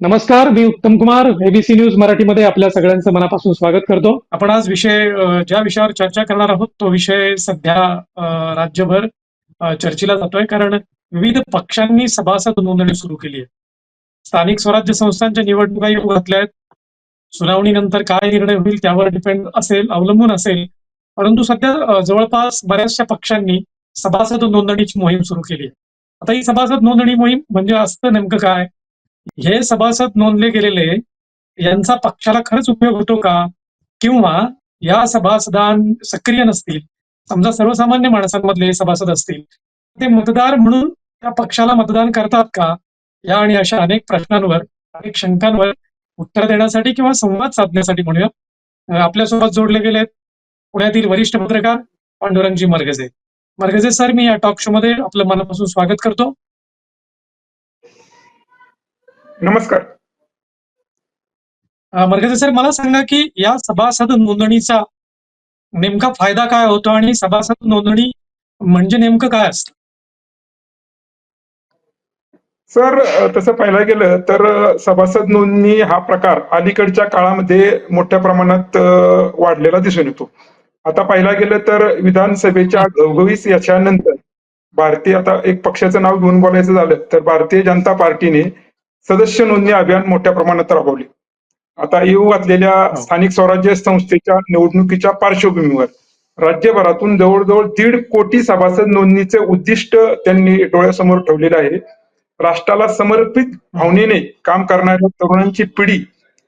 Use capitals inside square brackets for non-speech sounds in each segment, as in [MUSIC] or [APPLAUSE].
नमस्कार मी उत्तम Kumar ABC news मराठीमध्ये आपल्या सगळ्यांचं मनापासून स्वागत करतो. आपण आज विषय ज्या विषयावर चर्चा करणार आहोत तो विषय सध्या राज्यभर चर्चेला जातोय. कारण विविध पक्षांनी सभासद नोंदणी सुरू केली आहे. स्थानिक स्वराज्य संस्थांच्या निवडणुका येऊ घातल्या आहेत. सुनावणीनंतर काय निर्णय होईल त्यावर डिपेंड असेल अवलंबून असेल. परंतु सध्या जवळपास बऱ्याचशा पक्षांनी सभासद नोंदणीची मोहीम सुरू केली आहे. आता ही सभासद नोंदणी मोहीम म्हणजे असतं नेमकं काय? हे सभासद नोंदले गेलेले यांचा पक्षाला खरंच उपयोग होतो का? किंवा या सभासदां सक्रिय नसतील? समजा सर्वसामान्य माणसांमधले सभासद असतील ते मतदार म्हणून त्या पक्षाला मतदान करतात का? या आणि अशा अनेक प्रश्नांवर अनेक शंकांवर उत्तर देण्यासाठी किंवा संवाद साधण्यासाठी म्हणूया आपल्यासोबत जोडले गेले पुण्यातील वरिष्ठ पत्रकार पांडुरंगजी मरगजे. मरगजे सर मी या टॉक शो मध्ये आपलं मनापासून स्वागत करतो. नमस्कार. अ, मरकजे सर मला सांगा की या सभासद नोंदणीचा नेमका फायदा काय होतो आणि सभासद नोंदणी म्हणजे नेमकं काय असतं? सर तसं पाहायला गेलं तर सभासद नोंदणी हा प्रकार अलीकडच्या काळामध्ये मोठ्या प्रमाणात वाढलेला दिसून येतो. आता पाहायला गेलं तर विधानसभेच्या घवघवीस याच्यानंतर भारतीय आता एक पक्षाचं नाव घेऊन बोलायचं झालं तर भारतीय जनता पार्टीने सदस्य नोंदणी अभियान मोठ्या प्रमाणात राबवले. आता येऊ घातलेल्या स्थानिक स्वराज्य संस्थेच्या निवडणुकीच्या पार्श्वभूमीवर राज्यभरातून जवळजवळ दीड कोटी सभासद नोंदणीचे उद्दिष्ट त्यांनी डोळ्यासमोर ठेवलेलं आहे. राष्ट्राला समर्पित भावनेने काम करणाऱ्या तरुणांची पिढी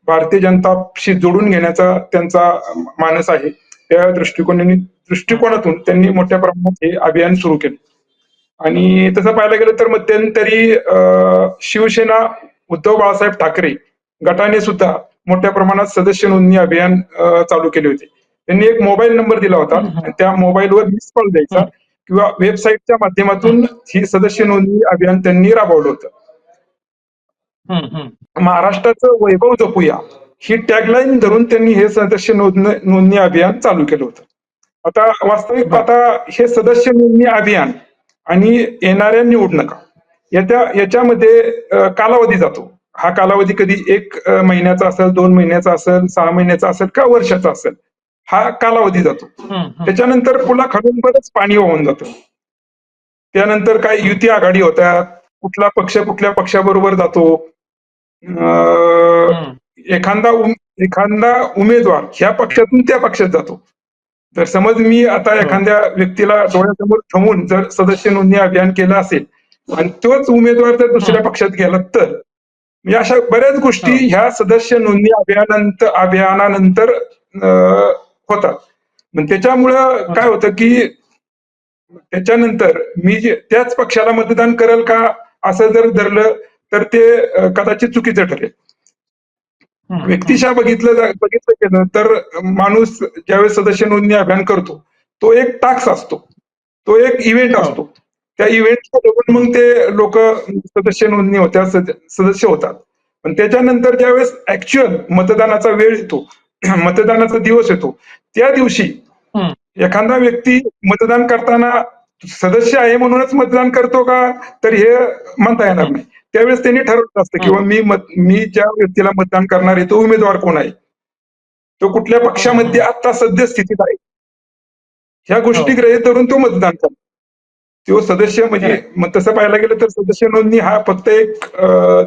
भारतीय जनताशी जोडून घेण्याचा त्यांचा मानस आहे. त्या दृष्टिकोनाने दृष्टिकोनातून त्यांनी मोठ्या प्रमाणात हे अभियान सुरू केले. आणि तसं पाहायला गेलं तर मध्यंतरी अं, शिवसेना उद्धव बाळासाहेब ठाकरे गटाने सुद्धा मोठ्या प्रमाणात सदस्य नोंदणी अभियान चालू केले होते त्यांनी एक मोबाईल नंबर दिला होता. आणि त्या मोबाईलवर मिस कॉल द्यायचा. किंवा वेबसाईटच्या माध्यमातून ही सदस्य नोंदणी अभियान त्यांनी राबवलं होतं. महाराष्ट्राचं वैभव जपूया ही टॅगलाईन धरून त्यांनी हे सदस्य नोंदणी नोंदणी अभियान चालू केलं होतं आता वास्तविक. पाहता हे सदस्य नोंदणी अभियान आणि येणाऱ्या निवडणुका. याच्या याच्यामध्ये कालावधी जातो. हा कालावधी कधी एक महिन्याचा असेल दोन महिन्याचा असेल सहा महिन्याचा असेल का वर्षाचा असेल हा कालावधी जातो. त्याच्यानंतर पुन्हा खालून बरंच पाणी वाहून जातं. त्यानंतर काय युती आघाडी होत्या कुठला पक्ष कुठल्या पक्षाबरोबर जातो. एखादा उम- एखादा उमेदवार ह्या पक्षातून त्या पक्षात जातो. तर समज मी आता हो. एखाद्या व्यक्तीला डोळ्यासमोर ठेवून जर सदस्य नोंदणी अभियान केलं असेल आणि तोच उमेदवार जर दुसऱ्या पक्षात गेला तर म्हणजे अशा बऱ्याच गोष्टी. ह्या सदस्य नोंदणी अभियानानंतर अभियानानंतर अं, होतात मग त्याच्यामुळं काय होतं की त्याच्यानंतर मी जे त्याच पक्षाला मतदान करेल का असं जर धरलं तर ते कदाचित चुकीचं ठरेल व्यक्तिशः बघितलं बघितलं गेलं तर माणूस ज्यावेळेस सदस्य नोंदणी अभियान करतो तो एक टास्क असतो तो एक इव्हेंट हो. असतो त्या इव्हेंटला बघून मग ते लोक सदस्य नोंदणी होत्या सद- सदस्य होतात पण त्याच्यानंतर ज्यावेळेस ऍक्च्युअल मतदानाचा वेळ येतो [CLEARS THROAT] मतदानाचा दिवस येतो त्या दिवशी. एखादा व्यक्ती मतदान करताना सदस्य आहे म्हणूनच मतदान करतो का? तर हे म्हणता येणार नाही. त्यावेळेस त्यांनी ठरवलं असतं किंवा मी मत मी ज्या व्यक्तीला मतदान करणार आहे तो उमेदवार कोण आहे? तो कुठल्या पक्षामध्ये आता सद्य स्थितीत आहे? ह्या गोष्टी हो. ग्रहित धरून तो मतदान करतो तो सदस्य म्हणजे मग तसं पाहायला गेलं तर सदस्य नोंदणी हा फक्त एक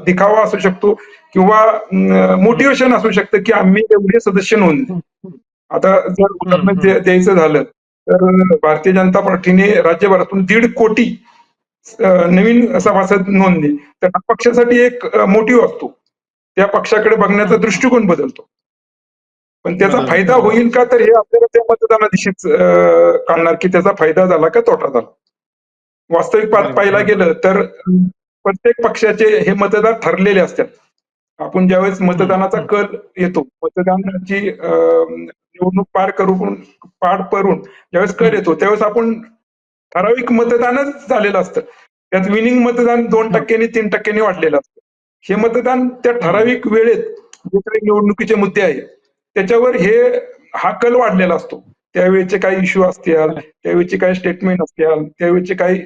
दिखावा असू शकतो किंवा मोटिवेशन असू शकतं की आम्ही एवढे सदस्य नोंदले. आता जर द्यायचं झालं तर भारतीय जनता पार्टीने राज्यभरातून दीड कोटी नवीन सभासद नोंदले तर हा पक्षासाठी एक मोटिव्ह असतो त्या पक्षाकडे बघण्याचा. दृष्टिकोन बदलतो पण त्याचा. फायदा होईल का तर हे आपल्याला त्या मतदाना दिवशीच अं, कळणार की त्याचा फायदा झाला का तोटा झाला वास्तविक. पाहायला गेलं तर प्रत्येक पक्षाचे हे मतदार ठरलेले असतात आपण ज्यावेळेस मतदानाचा. कल येतो मतदानाची अं, निवडणूक पार करून पार करून ज्यावेळेस कर येतो त्यावेळेस आपण ठराविक मतदानच झालेलं असतं. त्यात विनिंग मतदान दोन टक्क्यांनी तीन टक्क्यांनी वाढलेलं असतं. हे मतदान त्या ठराविक वेळेत जे काही निवडणुकीचे मुद्दे आहेत त्याच्यावर हे हा कल वाढलेला असतो. त्यावेळेचे काही इश्यू असतील त्यावेळेचे काही स्टेटमेंट असतील त्यावेळेचे काही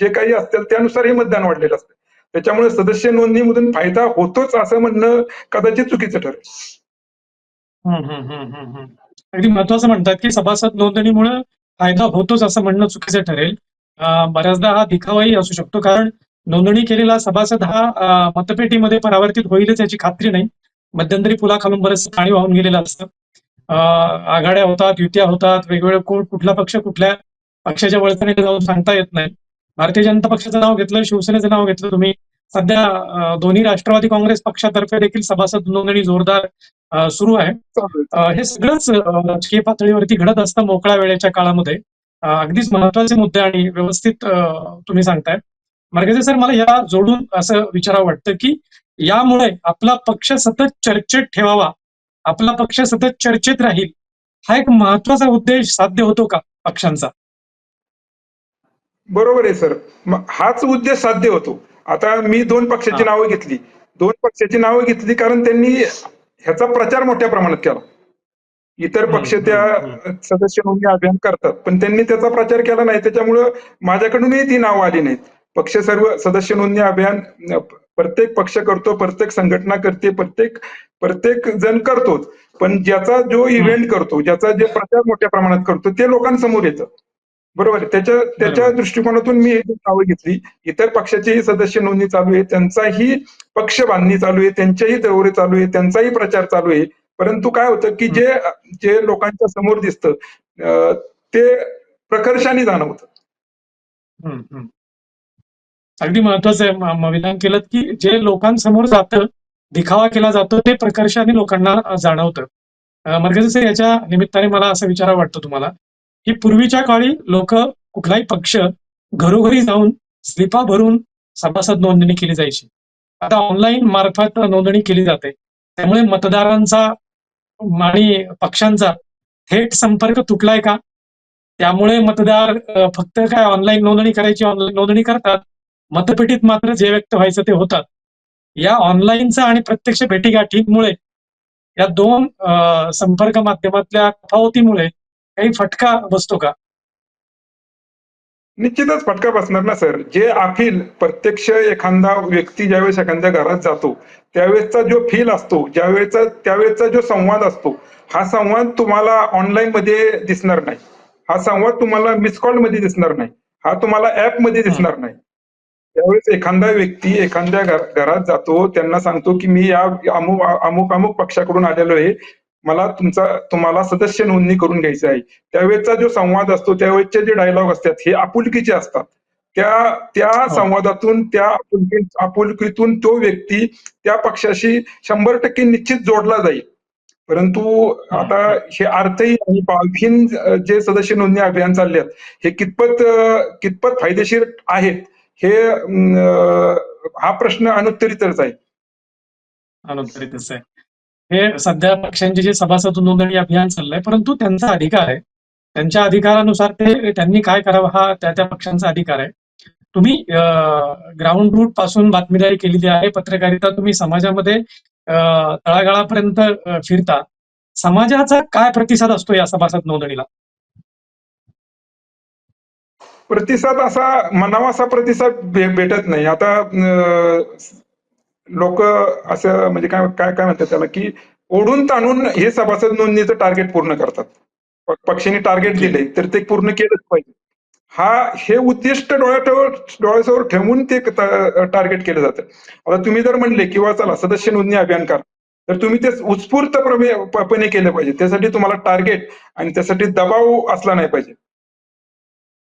जे काही असतील त्यानुसार हे मतदान वाढलेलं असतं. त्याच्यामुळे सदस्य नोंदणीमधून फायदा होतोच असं म्हणणं कदाचित चुकीचं ठरेल. हम्म, अगदी महत्वाचं म्हणतात की सभासद नोंदणीमुळे फायदा होतोच असं म्हणणं चुकीचं ठरेल. बऱ्याचदा हा दिखावाही असू शकतो कारण नोंदणी केलेला सभासद हा अं, मतपेटीमध्ये परावर्तित होईलच याची खात्री नाही. मध्यंतरी पुलाखालून बरंच पाणी वाहून गेलेलं असतं. आघाड्या होतात युत्या होतात वेगवेगळे कोण कुठला पक्ष कुठल्या पक्षाच्या वळताने जाऊन सांगता येत नाही. भारतीय जनता पक्षाचं नाव घेतलं शिवसेनेचं नाव घेतलं तुम्ही. सध्या दोन्ही राष्ट्रवादी काँग्रेस पक्षातर्फे देखील सभासद नोंदणी जोरदार सुरू आहे. हे सगळंच राजकीय पातळीवरती घडत असतं मोकळ्या वेळेच्या काळामध्ये. अगदीच महत्त्वाचे मुद्दे आणि व्यवस्थित तुम्ही सांगताय. मार्गजे सर मला या जोडून असं विचारावं वाटतं की यामुळे आपला पक्ष सतत चर्चेत ठेवावा आपला पक्ष सतत चर्चेत राहील हा एक महत्त्वाचा उद्देश साध्य होतो का पक्षांचा? बरोबर आहे सर. हाच उद्देश साध्य होतो. आता मी दोन पक्षाची. नावं घेतली. दोन पक्षाची नावं घेतली कारण त्यांनी ह्याचा प्रचार मोठ्या प्रमाणात केला. इतर पक्ष त्या सदस्य नोंदणी अभियान करतात. पण त्यांनी त्याचा प्रचार केला नाही. त्याच्यामुळं माझ्याकडूनही ती नावं आली नाहीत. पक्ष सर्व सदस्य नोंदणी अभियान प्रत्येक पक्ष करतो प्रत्येक संघटना करते प्रत्येक प्रत्येक जण करतोच. पण ज्याचा जो इव्हेंट करतो ज्याचा जे प्रचार मोठ्या प्रमाणात करतो ते लोकांसमोर येतं. बरोबर आहे. त्याच्या त्याच्या. दृष्टिकोनातून मी ही नावं घेतली इतर पक्षाचीही सदस्य नोंदणी चालू आहे त्यांचाही पक्ष बांधणी चालू आहे त्यांच्याही दौरे चालू आहे त्यांचाही प्रचार चालू आहे परंतु काय होतं की जे जे लोकांच्या समोर दिसतं ते प्रकर्षाने जाणवतं हम्म, हम्म. अगदी महत्वाचं आहे विधान केलं की जे लोकांसमोर जातं दिखावा केला जातो ते प्रकर्षाने लोकांना जाणवतं सर याच्या निमित्ताने मला असं विचारावं वाटतं तुम्हाला की पूर्वीच्या काळी लोक कुठलाही पक्ष घरोघरी जाऊन स्लिपा भरून सभासद नोंदणी केली जायची. आता ऑनलाईन मार्फत नोंदणी केली जाते. त्यामुळे मतदारांचा आणि पक्षांचा थेट संपर्क तुटलाय का? त्यामुळे मतदार फक्त काय ऑनलाईन नोंदणी करायची ऑनलाईन नोंदणी करतात. मतपेटीत मात्र जे व्यक्त व्हायचं ते होतात. या ऑनलाईनचा आणि प्रत्यक्ष भेटीगाठींमुळे या दोन संपर्क माध्यमातल्या तफावतीमुळे काही फटका बसतो का? निश्चितच फटका बसणार ना सर. जे अफील प्रत्यक्ष एखादा व्यक्ती ज्यावेळेस एखाद्या घरात जातो त्यावेळेसचा जो फील असतो ज्यावेळेचा त्यावेळेचा जो संवाद असतो हा संवाद तुम्हाला ऑनलाईन मध्ये दिसणार नाही. हा संवाद तुम्हाला मिस कॉलमध्ये दिसणार नाही. हा तुम्हाला ऍपमध्ये दिसणार नाही. त्यावेळेस एखादा व्यक्ती एखाद्या घर- घरात जातो त्यांना सांगतो की मी या अमुक अमुक अमुक पक्षाकडून आलेलो आहे. मला तुमचा तुम्हाला सदस्य नोंदणी करून घ्यायची आहे. त्यावेळेचा जो संवाद असतो त्यावेळेचे जे डायलॉग असतात हे आपुलकीचे असतात. त्या त्या संवादातून त्या आपुलकी आपुलकीतून तो व्यक्ती त्या पक्षाशी शंभर टक्के निश्चित जोडला जाईल. परंतु आता हे अर्थही आणि बावीन जे सदस्य नोंदणी अभियान चालले आहेत हे कितपत कितपत फायदेशीर आहेत हे हा प्रश्न अनुत्तरितच आहे. अनुत्तरितच आहे. हे सध्या पक्षांची जे सभासद नोंदणी अभियान चाललंय परंतु त्यांचा अधिकार आहे. त्यांच्या अधिकारानुसार ते त्यांनी काय करावं हा त्या त्या पक्षांचा अधिकार आहे. तुम्ही ग्राउंड रूटपासून बातमीदारी केलेली आहे पत्रकारिता तुम्ही समाजामध्ये तळागाळापर्यंत फिरता. समाजाचा काय प्रतिसाद असतो या सभासद नोंदणीला? प्रतिसाद असा म्हणावा असा प्रतिसाद भेटत नाही. आता लोक असं म्हणजे काय काय काय म्हणतात त्याला की ओढून ताणून हे सभासद नोंदणीचं टार्गेट पूर्ण करतात. पक्षाने टार्गेट दिले तर ते पूर्ण केलंच पाहिजे. हा हे उद्दिष्ट डोळ्यावर डोळ्यासमोर ठेवून ते टार्गेट केलं जातं. आता तुम्ही जर म्हणले किंवा चला सदस्य नोंदणी अभियान करा तर तुम्ही ते उत्स्फूर्तपणे केलं पाहिजे. त्यासाठी तुम्हाला टार्गेट आणि त्यासाठी दबाव असला नाही पाहिजे.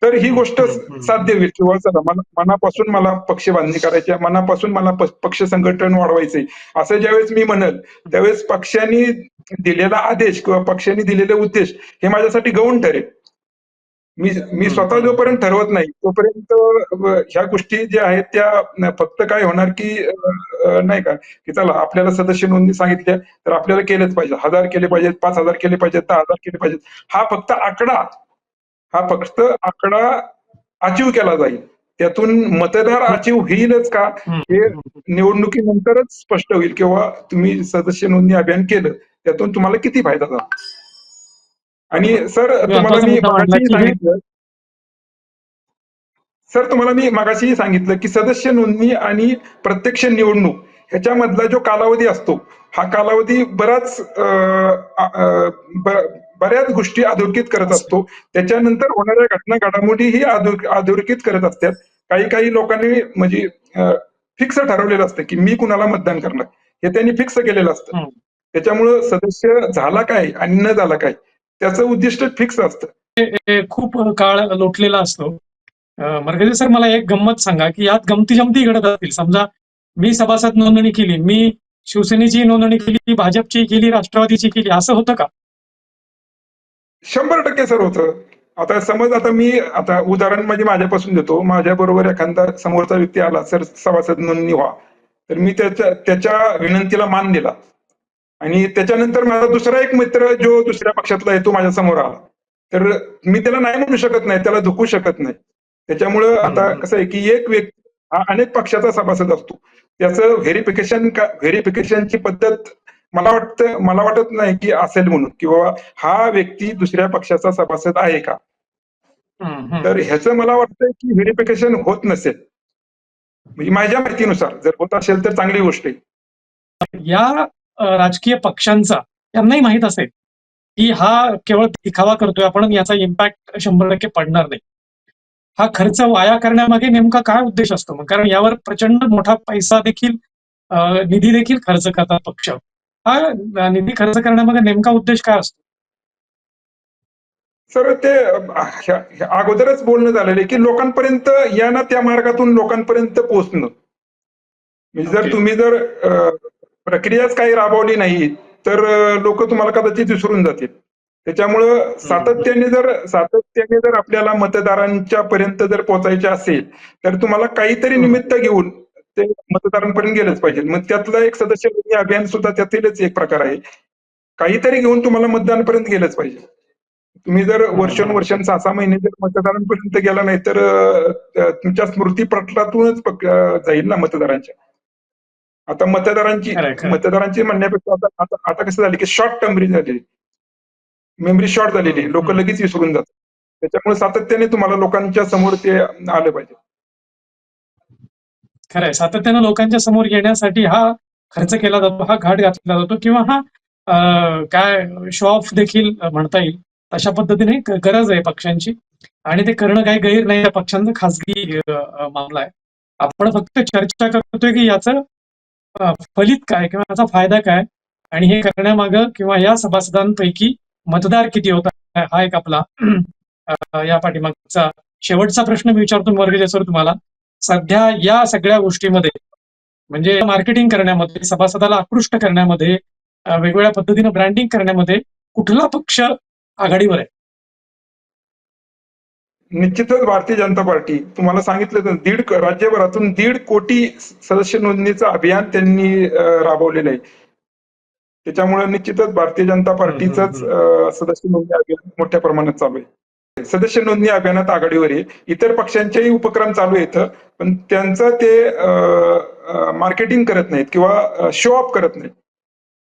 तर ही गोष्ट. साध्य होईल. किंवा चला मना- मनापासून मला पक्ष बांधणी करायची आहे, मनापासून मला पक्ष संघटन वाढवायचंय. असं ज्यावेळेस मी म्हणल त्यावेळेस पक्षाने दिलेला आदेश किंवा पक्षाने दिलेले उद्देश हे माझ्यासाठी गौण ठरेल मी मी स्वतः जोपर्यंत ठरवत नाही तोपर्यंत ह्या गोष्टी ज्या आहेत त्या फक्त काय होणार की नाही का की चला आपल्याला सदस्य नोंदणी सांगितल्या तर आपल्याला केलेच पाहिजे. हजार केले पाहिजेत पाच हजार केले पाहिजेत दहा हजार केले पाहिजेत. हा फक्त आकडा हा फक्त आकडा अचीव केला जाईल. त्यातून मतदार अचीव होईलच का? हे निवडणुकीनंतरच स्पष्ट होईल किंवा तुम्ही सदस्य नोंदणी अभियान केलं त्यातून तुम्हाला किती फायदा झाला? आणि सर तुम्हाला मी सांगितलं सर तुम्हाला मी मागाशी सांगितलं की सदस्य नोंदणी आणि प्रत्यक्ष निवडणूक ह्याच्यामधला जो कालावधी असतो हा कालावधी बराच बऱ्याच गोष्टी अधोरेखित करत असतो. त्याच्यानंतर होणाऱ्या घटना घडामोडी ही अधो- अधोरेखित करत असतात. काही काही लोकांनी म्हणजे फिक्स ठरवलेलं असतं की मी कुणाला मतदान करणार? हे त्यांनी फिक्स केलेलं असतं. त्याच्यामुळं सदस्य झाला काय आणि न झाला काय त्याचं उद्दिष्ट फिक्स असतं. खूप काळ लोटलेला असतो. मर्गजे सर मला एक गंमत सांगा की यात गमती जमती घडत असतील. समजा मी सभासद नोंदणी केली मी शिवसेनेची नोंदणी केली भाजपची केली राष्ट्रवादीची केली असं होतं का? शंभर टक्के सर होतं. आता समज आता मी आता उदाहरण म्हणजे माझ्यापासून देतो. माझ्या बरोबर एखादा समोरचा व्यक्ती आला सर सभासद नोंदणी व्हा तर मी त्याच्या त्याच्या विनंतीला मान दिला. आणि त्याच्यानंतर माझा दुसरा एक मित्र जो दुसऱ्या पक्षातला आहे तो माझ्यासमोर आला. तर मी त्याला नाही म्हणू शकत नाही त्याला दुखू शकत नाही. त्याच्यामुळं आता. कसं आहे की एक व्यक्ती हा अनेक पक्षाचा सभासद असतो. त्याचं व्हेरिफिकेशन व्हेरिफिकेशनची पद्धत मला वाटतं मला वाटत नाही की असेल म्हणून. की बाबा हा व्यक्ती दुसऱ्या पक्षाचा सभासद आहे का. तर ह्याचं मला वाटतं की व्हेरिफिकेशन होत नसेल. म्हणजे माझ्या माहितीनुसार जर होत असेल तर चांगली गोष्ट आहे. या राजकीय पक्षांचा यांनाही माहीत असेल की हा केवळ दिखावा करतोय आपण याचा इम्पॅक्ट शंभर टक्के पडणार नाही. हा खर्च वाया करण्यामागे नेमका काय उद्देश असतो मग? कारण यावर प्रचंड मोठा पैसा देखील निधी देखील खर्च करतात पक्ष. हा निधी खर्च करण्यामागे नेमका उद्देश काय असतो सर ते अगोदरच बोलणं झालेलं आहे की लोकांपर्यंत या ना त्या मार्गातून लोकांपर्यंत पोहोचणं म्हणजे जर. तुम्ही जर प्रक्रियाच काही राबवली नाही तर लोक तुम्हाला कदाचित विसरून जातील त्याच्यामुळं सातत्याने जर सातत्याने जर आपल्याला मतदारांच्या पर्यंत जर पोहोचायचे असेल तर तुम्हाला काहीतरी. निमित्त घेऊन ते मतदारांपर्यंत गेलंच पाहिजे. मग त्यातलं एक सदस्य अभियान सुद्धा त्यातीलच एक प्रकार आहे. काहीतरी घेऊन तुम्हाला मतदानपर्यंत गेलंच पाहिजे. तुम्ही जर वर्षानुवर्षां सहा सहा महिने जर मतदारांपर्यंत गेला नाही तर तुमच्या स्मृती पटलातूनच जाईल ना मतदारांच्या. आता मतदारांची. मतदारांची म्हणण्यापेक्षा आता आता आता कसं झालं की शॉर्ट मेमरी झालेली मेमरी शॉर्ट झालेली. लोक. लगेच विसरून जातात. त्याच्यामुळे सातत्याने तुम्हाला लोकांच्या समोर ते आलं पाहिजे. खरंय. सातत्यानं लोकांच्या समोर येण्यासाठी हा खर्च केला जातो हा घाट घातला जातो किंवा हा काय शो ऑफ देखील म्हणता येईल. अशा पद्धतीने गरज आहे पक्षांची आणि ते करणं काही गैर नाही या पक्षांचा खासगी मामला आहे. आपण फक्त चर्चा करतोय की याचं फलित काय किंवा याचा फायदा काय आणि हे करण्यामागं किंवा या सभासदांपैकी मतदार किती होता हा एक आपला या पाठीमागचा शेवटचा प्रश्न मी विचारतो वर्ग सर तुम्हाला. सध्या या सगळ्या गोष्टीमध्ये म्हणजे मार्केटिंग करण्यामध्ये सभासदाला आकृष्ट करण्यामध्ये वेगवेगळ्या पद्धतीनं ब्रँडिंग करण्यामध्ये कुठला पक्ष आघाडीवर आहे? निश्चितच भारतीय जनता पार्टी. तुम्हाला सांगितलं तर दीड राज्यभरातून दीड कोटी सदस्य नोंदणीचं अभियान त्यांनी राबवलेलं आहे. त्याच्यामुळे निश्चितच भारतीय जनता पार्टीचंच अं, सदस्य नोंदणी अभियान मोठ्या प्रमाणात चालू आहे. सदस्य नोंदणी अभियानात आघाडीवर आहे. इतर पक्षांचेही उपक्रम चालू आहेत. पण त्यांचं ते मार्केटिंग करत नाहीत किंवा शो ऑफ करत नाहीत.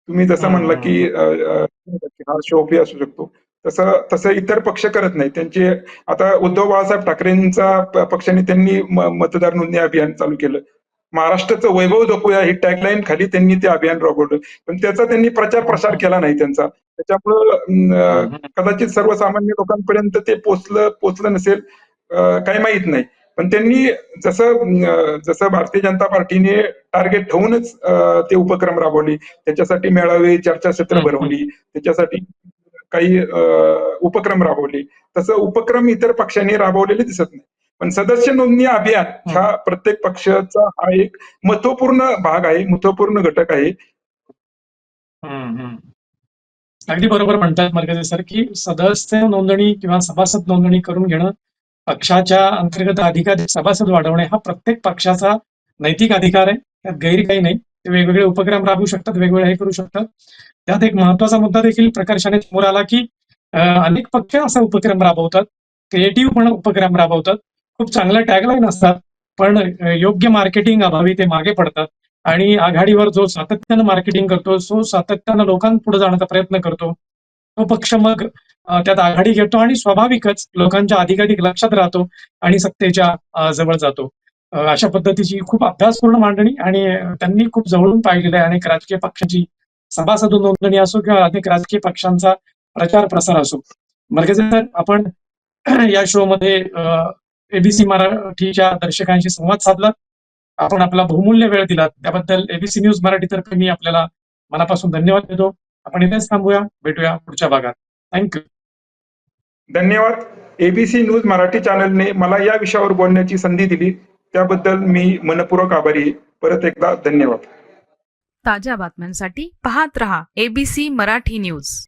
तुम्ही जसं म्हणला की हा शो ऑफ असू शकतो. तसं तसं इतर पक्ष करत नाहीत. त्यांचे आता उद्धव बाळासाहेब ठाकरेंचा पक्षाने त्यांनी मतदार नोंदणी अभियान चालू केलं. महाराष्ट्राचं वैभव जपूया ही टॅगलाईन खाली त्यांनी ते अभियान राबवलं. पण त्याचा त्यांनी प्रचार प्रसार केला नाही त्यांचा. त्याच्यामुळं कदाचित सर्वसामान्य लोकांपर्यंत ते पोचलं पोचलं नसेल काही माहीत नाही. पण त्यांनी जसं जसं भारतीय जनता पार्टीने टार्गेट ठेवूनच ते उपक्रम राबवले. त्याच्यासाठी मेळावे चर्चासत्र भरवली. त्याच्यासाठी काही अं, उपक्रम राबवले. तसं उपक्रम इतर पक्षांनी राबवलेले दिसत नाही. पण सदस्य नोंदणी अभियान ह्या प्रत्येक पक्षाचा हा एक महत्त्वपूर्ण भाग आहे महत्त्वपूर्ण घटक आहे. अगदी बरोबर म्हणतात मर्गजे सर की सदस्य नोंदणी किंवा सभासद नोंदणी करून घेणं पक्षाच्या अंतर्गत अधिकार सभासद वाढवणे हा प्रत्येक पक्षाचा नैतिक अधिकार आहे. त्यात गैर काही नाही. ते वेगवेगळे उपक्रम राबवू शकतात वेगवेगळे हे करू शकतात. त्यात एक महत्त्वाचा मुद्दा देखील प्रकर्षाने समोर आला की अनेक पक्ष असा उपक्रम राबवतात क्रिएटिव्ह पण उपक्रम राबवतात. खूप चांगल्या टॅगलाईन असतात पण योग्य मार्केटिंग अभावी ते मागे पडतात. आणि आघाडीवर जो सातत्यानं मार्केटिंग करतो जो सातत्यानं लोकांपुढे जाण्याचा प्रयत्न करतो. तो पक्ष मग त्यात आघाडी घेतो आणि स्वाभाविकच लोकांच्या अधिकाधिक लक्षात राहतो आणि सत्तेच्या जवळ जातो. अशा पद्धतीची खूप अभ्यासपूर्ण मांडणी आणि त्यांनी खूप जवळून पाहिलेली आहे. अनेक राजकीय पक्षाची सभासद नोंदणी असो किंवा अनेक राजकीय पक्षांचा प्रचार प्रसार असो. मर्गजे सर आपण या शो मध्ये एबीसी मराठीच्या दर्शकांशी संवाद साधला. आपण आपला बहुमूल्य वेळ दिलात. त्याबद्दल एबीसी न्यूज मराठीतर्फे मी आपल्याला मनापासून धन्यवाद देतो. आपण इथेच थांबूया. भेटूया पुढच्या भागात. थँक्यू धन्यवाद. एबीसी न्यूज मराठी चॅनलने मला या विषयावर बोलण्याची संधी दिली. त्याबद्दल मी मनपूर्वक आभारी आहे. परत एकदा धन्यवाद. ताज्या बातम्यांसाठी पाहत रहा एबीसी मराठी न्यूज